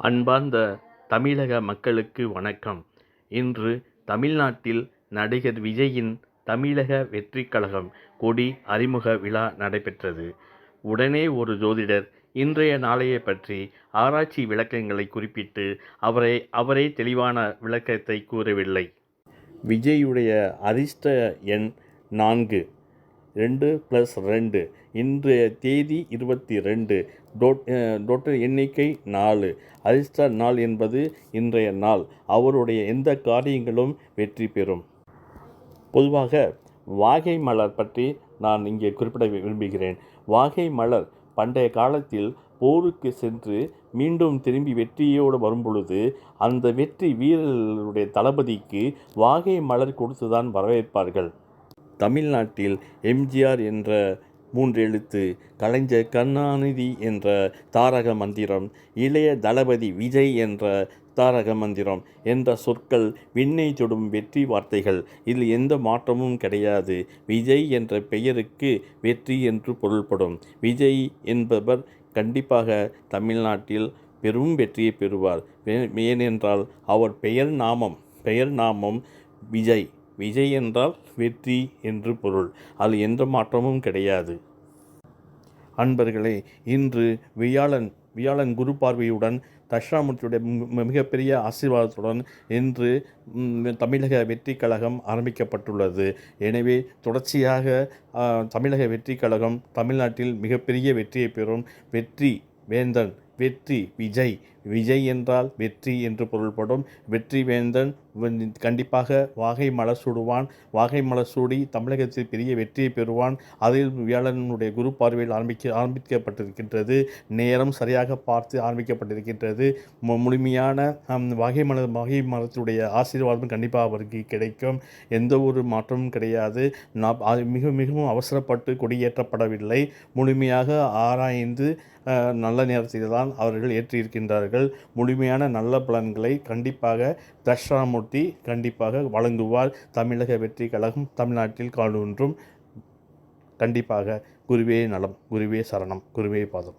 அன்பார்ந்த தமிழக மக்களுக்கு வணக்கம். இன்று தமிழ்நாட்டில் நடிகர் விஜயின் தமிழக வெற்றிக் கழகம் கொடி அறிமுக விழா நடைபெற்றது. உடனே ஒரு ஜோதிடர் இன்றைய நாளையை பற்றி ஆராய்ச்சி விளக்கங்களை குறிப்பிட்டு அவரை அவரே தெளிவான விளக்கத்தை கூறவில்லை. விஜயுடைய அதிர்ஷ்ட எண் நான்கு. ரெண்டு ப்ளஸ் ரெண்டு. இன்றைய தேதி இருபத்தி ரெண்டு. டோட் டோட்டல் எண்ணிக்கை நாலு. அதிர்ஷ்ட நாள் என்பது இன்றைய நாள். அவருடைய எந்த காரியங்களும் வெற்றி பெறும். பொதுவாக வாகை மலர் பற்றி நான் இங்கே குறிப்பிட விரும்புகிறேன். வாகை மலர் பண்டைய காலத்தில் போருக்கு சென்று மீண்டும் திரும்பி வெற்றியோடு வரும்பொழுது அந்த வெற்றி வீரர்களுடைய தளபதிக்கு வாகை மலர் கொடுத்துதான் வரவேற்பார்கள். தமிழ்நாட்டில் எம்ஜிஆர் என்ற மூன்று எழுத்து கலைஞர் கருணாநிதி என்ற தாரக மந்திரம் இளைய தளபதி விஜய் என்ற தாரக மந்திரம் என்ற சொற்கள் விண்ணை தொடும் வெற்றி வார்த்தைகள். இதில் எந்த மாற்றமும் கிடையாது. விஜய் என்ற பெயருக்கு வெற்றி என்று பொருள்படும். விஜய் என்பவர் கண்டிப்பாக தமிழ்நாட்டில் பெரும் வெற்றியை பெறுவார். ஏனென்றால் அவர் பெயர் நாமம் பெயர் நாமம் விஜய். விஜய் என்றால் வெற்றி என்று பொருள். அதில் எந்த மாற்றமும் கிடையாது. அன்பர்களே இன்று வியாழன் வியாழன் குரு பார்வையுடன் தட்சிணாமூர்த்தியுடைய மிகப்பெரிய ஆசீர்வாதத்துடன் இன்று தமிழக வெற்றி கழகம் ஆரம்பிக்கப்பட்டுள்ளது. எனவே தொடர்ச்சியாக தமிழக வெற்றி கழகம் தமிழ்நாட்டில் மிகப்பெரிய வெற்றியை பெறும் வெற்றி வேந்தன் வெற்றி விஜய். விஜய் என்றால் வெற்றி என்று பொருள்படும். வெற்றி வேந்தன் கண்டிப்பாக வாகை மலர் சூடுவான். வாகை மலர் சூடி தமிழகத்தில் பெரிய வெற்றியை பெறுவான். அதில் வியாழனுடைய குரு பார்வையில் ஆரம்பிக்க ஆரம்பிக்கப்பட்டிருக்கின்றது. நேரம் சரியாக பார்த்து ஆரம்பிக்கப்பட்டிருக்கின்றது. முழுமையான வாகை மலர் வாகை மரத்தினுடைய ஆசீர்வாதம் கண்டிப்பாக அவருக்கு கிடைக்கும். எந்த ஒரு மாற்றமும் கிடையாது. நான் மிக மிகவும் அவசரப்பட்டு கொடியேற்றப்படவில்லை. முழுமையாக ஆராய்ந்து நல்ல நேரத்தில் தான் அவர்கள் ஏற்றியிருக்கின்றார்கள். முழுமையான நல்ல பலன்களை கண்டிப்பாக தட்சிணாமூர்த்தி கண்டிப்பாக வழங்குவார். தமிழக வெற்றி கழகம் தமிழ்நாட்டில் காணொன்றும் கண்டிப்பாக குருவே நலம் குருவே சரணம் குருவே பாதம்.